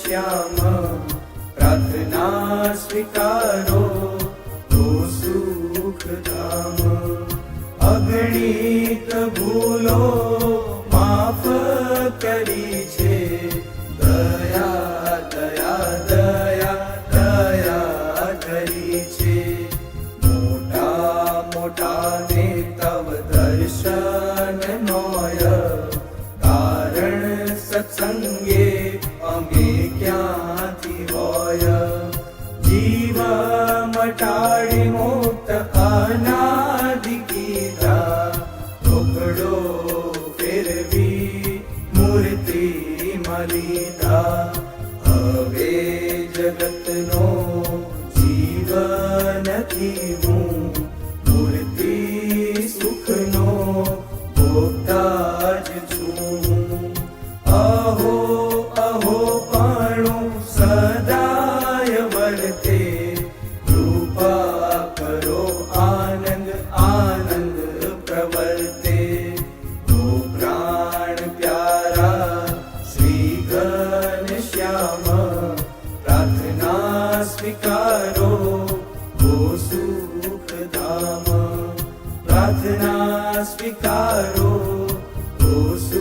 स्वीकर्याम प्रर्थना स्वीकारो तुखता अग्निक भूलो मा દયા દયા દયા કરી છે મોટા મોટા ને તવ દર્શન નોય કારણ સત્સંગે અમે ક્યાંથી હોય જીવ મટાડી મુક્ત અનાદિ કીધા ઢોકડો ફેરવી મૂર્તિ મલિતા હવે જગતનો જીવ. નથી હું મૂર્તિ સુખનો ભોગતા જ છું. અહો અહો પાણું સદાય વર્તે સ્વીકારો. ઓ સુખધામ પ્રાર્થના સ્વીકારો. ઓ સુખ